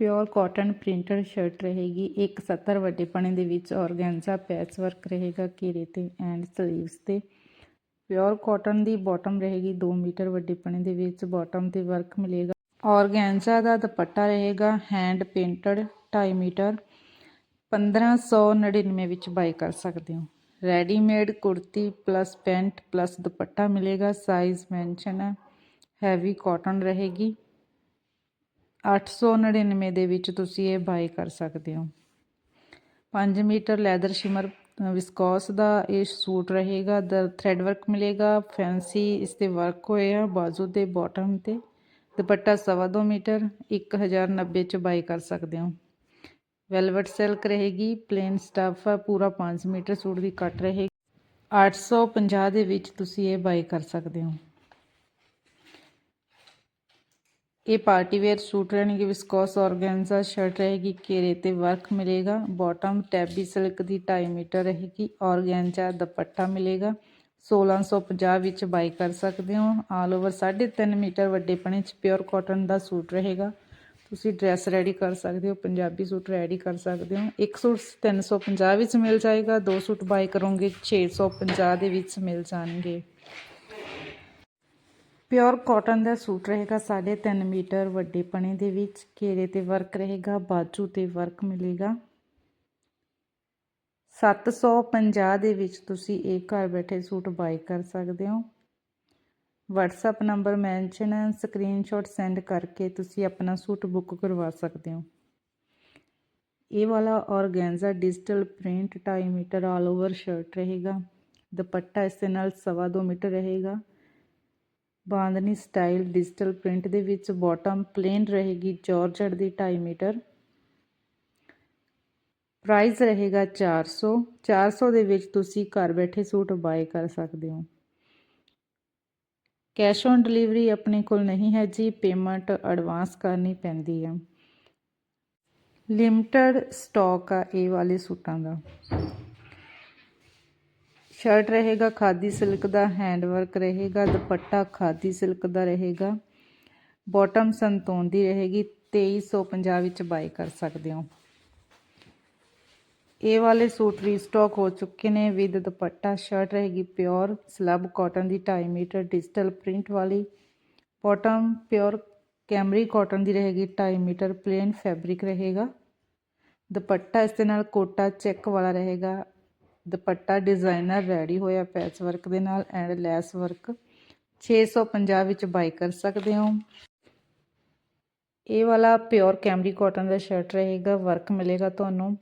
Pure cotton printed shirt ਰਹੇਗੀ 170 ਵੱਡੇ ਪਣੇ ਦੇ ਵਿੱਚ ਔਰਗੈਂਜ਼ਾ ਪੈਚ ਵਰਕ ਰਹੇਗਾ ਘੇਰੇ ਤੇ ਐਂਡ ਸਲੀਵਸ ਤੇ। ਪਿਓਰ ਕਾਟਨ ਦੀ ਬਾਟਮ ਰਹੇਗੀ 2 ਮੀਟਰ ਵੱਡੇ ਪਣੇ ਦੇ ਵਿੱਚ ਬਾਟਮ ਤੇ ਵਰਕ ਮਿਲੇਗਾ। ਔਰਗੈਂਜ਼ਾ ਦਾ ਦੁਪੱਟਾ ਰਹੇਗਾ, ਹੈਂਡ ਪੇਂਟਡ 2.5 ਮੀਟਰ 1599 ਵਿੱਚ ਬਾਈ ਕਰ ਸਕਦੇ ਹੋ। ਰੈਡੀਮੇਡ ਕੁੜਤੀ ਪਲੱਸ ਪੈਂਟ ਪਲੱਸ ਦੁਪੱਟਾ ਮਿਲੇਗਾ, ਸਾਈਜ਼ ਮੈਂਸ਼ਨ ਹੈ। ਹੈਵੀ ਕਾਟਨ ਰਹੇਗੀ 899 ਦੇ ਵਿੱਚ ਤੁਸੀਂ ਇਹ ਬਾਈ ਕਰ ਸਕਦੇ ਹੋ। 5 ਮੀਟਰ ਲੈਦਰ ਸ਼ਿਮਰ ਵਿਸਕੋਸ ਦਾ ਇਹ ਸੂਟ ਰਹੇਗਾ ਦਰ ਥ੍ਰੈਡ ਵਰਕ ਮਿਲੇਗਾ ਫੈਂਸੀ ਇਸ ਤੇ ਵਰਕ ਹੋਇਆ ਬਾਜ਼ੂ ਦੇ ਬਾਟਮ ਤੇ। ਦੁਪੱਟਾ ਸਵਾ ਦੋ ਮੀਟਰ 1090 ਚ ਬਾਈ ਕਰ ਸਕਦੇ ਹੋ। ਵੈਲਵਟ ਸਿਲਕ ਰਹੇਗੀ ਪਲੇਨ ਸਟਫ ਪੂਰਾ 5 ਮੀਟਰ ਸੂਟ ਦੀ ਕੱਟ ਰਹੇਗੀ। 850 ਦੇ ਵਿੱਚ ਤੁਸੀਂ ਇਹ ਬਾਈ ਕਰ ਸਕਦੇ ਹੋ। ਇਹ ਪਾਰਟੀ ਵੇਅਰ ਸੂਟ ਰਹਿਣਗੇ ਵਿਸਕੋਸ ਔਰਗੈਂਜ਼ਾ ਸ਼ਰਟ ਰਹੇਗੀ ਘੇਰੇ ਤੇ ਵਰਕ ਮਿਲੇਗਾ ਬਾਟਮ ਟੈਬੀ ਸਿਲਕ ਦੀ 2.5 ਮੀਟਰ ਰਹੇਗੀ ਔਰਗੈਂਜ਼ਾ ਦੁਪੱਟਾ ਮਿਲੇਗਾ 1650 ਵਿੱਚ ਬਾਈ ਕਰ ਸਕਦੇ ਹੋ ਆਲ ਓਵਰ 3.5 ਮੀਟਰ ਵੱਡੇ ਪਣੇ ਚ ਪਿਓਰ ਕਾਟਨ ਦਾ ਸੂਟ ਰਹੇਗਾ ਤੁਸੀਂ ਡਰੈਸ ਰੈਡੀ ਕਰ ਸਕਦੇ ਹੋ ਪੰਜਾਬੀ ਸੂਟ ਰੈਡੀ ਕਰ ਸਕਦੇ ਹੋ ਇੱਕ ਸੂਟ 350 ਵਿੱਚ ਮਿਲ ਜਾਏਗਾ ਦੋ ਸੂਟ ਬਾਈ ਕਰੋਗੇ 650 ਦੇ ਵਿੱਚ ਮਿਲ ਜਾਣਗੇ ਪਿਓਰ ਕਾਟਨ ਦਾ ਸੂਟ ਰਹੇਗਾ 3.5 ਮੀਟਰ, ਵੱਡੇ ਪਣੇ ਦੇ ਵਿੱਚ, ਘੇਰੇ ਤੇ ਵਰਕ ਰਹੇਗਾ, ਬਾਜੂ ਤੇ ਵਰਕ ਮਿਲੇਗਾ। 750 ਦੇ ਵਿੱਚ ਤੁਸੀਂ ਇਹ ਘਰ ਬੈਠੇ ਸੂਟ ਬਾਈ ਕਰ ਸਕਦੇ ਹੋ। WhatsApp ਨੰਬਰ ਮੈਂਸ਼ਨ ਹੈ ਸਕਰੀਨਸ਼ਾਟ ਸੈਂਡ ਕਰਕੇ ਤੁਸੀਂ ਆਪਣਾ ਸੂਟ ਬੁੱਕ ਕਰਵਾ ਸਕਦੇ ਹੋ। ਇਹ ਵਾਲਾ organza digital print 2.5 metre all over shirt ਰਹੇਗਾ। ਦੁਪੱਟਾ ਇਸ ਦੇ ਨਾਲ 2.5 ਮੀਟਰ ਰਹੇਗਾ। ਬਾਂਦਨੀ ਸਟਾਈਲ ਡਿਜੀਟਲ ਪ੍ਰਿੰਟ ਦੇ ਵਿੱਚ ਬਾਟਮ ਪਲੇਨ ਰਹੇਗੀ ਜਾਰਜਟ ਦੀ 2.5 ਮੀਟਰ। ਪ੍ਰਾਈਸ ਰਹੇਗਾ 400 400 ਦੇ ਵਿੱਚ ਤੁਸੀਂ ਘਰ ਬੈਠੇ ਸੂਟ ਬਾਏ ਕਰ ਸਕਦੇ ਹੋ। ਕੈਸ਼ ਔਨ ਡਿਲੀਵਰੀ ਆਪਣੇ ਕੋਲ ਨਹੀਂ ਹੈ ਜੀ, ਪੇਮੈਂਟ ਐਡਵਾਂਸ ਕਰਨੀ ਪੈਂਦੀ ਹੈ। ਲਿਮਟਿਡ ਸਟਾਕ ਆ ਇਹ ਵਾਲੇ ਸੂਟਾਂ ਦਾ। ਸ਼ਰਟ ਰਹੇਗਾ, ਖਾਦੀ ਸਿਲਕ ਦਾ ਹੈਂਡ ਵਰਕ ਰਹੇਗਾ, ਦੁਪੱਟਾ ਖਾਦੀ ਸਿਲਕ ਦਾ ਰਹੇਗਾ। ਬਾਟਮ ਸੰਤੋਨ ਦੀ ਰਹੇਗੀ 2350 ਵਿੱਚ ਬਾਈ ਕਰ ਸਕਦੇ ਹੋ। ਇਹ ਵਾਲੇ ਸੂਟ ਰੀਸਟਾਕ ਹੋ ਚੁੱਕੇ ਨੇ ਵਿਦ ਦੁਪੱਟਾ, ਸ਼ਰਟ ਰਹੇਗੀ ਪਿਓਰ ਸਲਬ ਕਾਟਨ ਦੀ 2.5 ਮੀਟਰ ਡਿਜੀਟਲ ਪ੍ਰਿੰਟ ਵਾਲੀ। ਬਾਟਮ ਪਿਓਰ ਕੈਮਰੀ ਕਾਟਨ ਦੀ ਰਹੇਗੀ 2.5 ਮੀਟਰ ਪਲੇਨ ਫੈਬਰਿਕ ਰਹੇਗਾ। ਦੁਪੱਟਾ ਇਸ ਦੇ ਨਾਲ ਕੋਟਾ ਚੈੱਕ ਵਾਲਾ ਰਹੇਗਾ ਦੁਪੱਟਾ ਡਿਜ਼ਾਈਨਰ ਰੈਡੀ ਹੋਇਆ ਪੈਚ ਵਰਕ ਦੇ ਨਾਲ ਐਂਡ ਲੈਸ ਵਰਕ 650 ਵਿੱਚ ਬਾਈ ਕਰ ਸਕਦੇ ਹੋ। ਇਹ ਵਾਲਾ ਪਿਓਰ ਕੈਮਰੀ ਕਾਟਨ ਦਾ ਸ਼ਰਟ ਰਹੇਗਾ ਵਰਕ ਮਿਲੇਗਾ ਤੁਹਾਨੂੰ।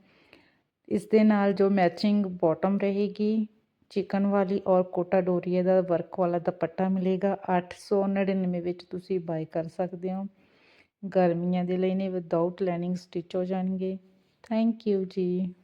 ਇਸ ਦੇ ਨਾਲ ਜੋ ਮੈਚਿੰਗ ਬਾਟਮ ਰਹੇਗੀ ਚਿਕਨ ਵਾਲੀ ਔਰ ਕੋਟਾ ਡੋਰੀਏ ਦਾ ਵਰਕ ਵਾਲਾ ਦੁਪੱਟਾ ਮਿਲੇਗਾ। 899 ਵਿੱਚ ਤੁਸੀਂ ਬਾਈ ਕਰ ਸਕਦੇ ਹੋ। ਗਰਮੀਆਂ ਦੇ ਲਈ ਨੇ ਵਿਦਆਊਟ ਲਾਈਨਿੰਗ ਸਟਿਚ ਹੋ ਜਾਣਗੇ। ਥੈਂਕ ਯੂ ਜੀ।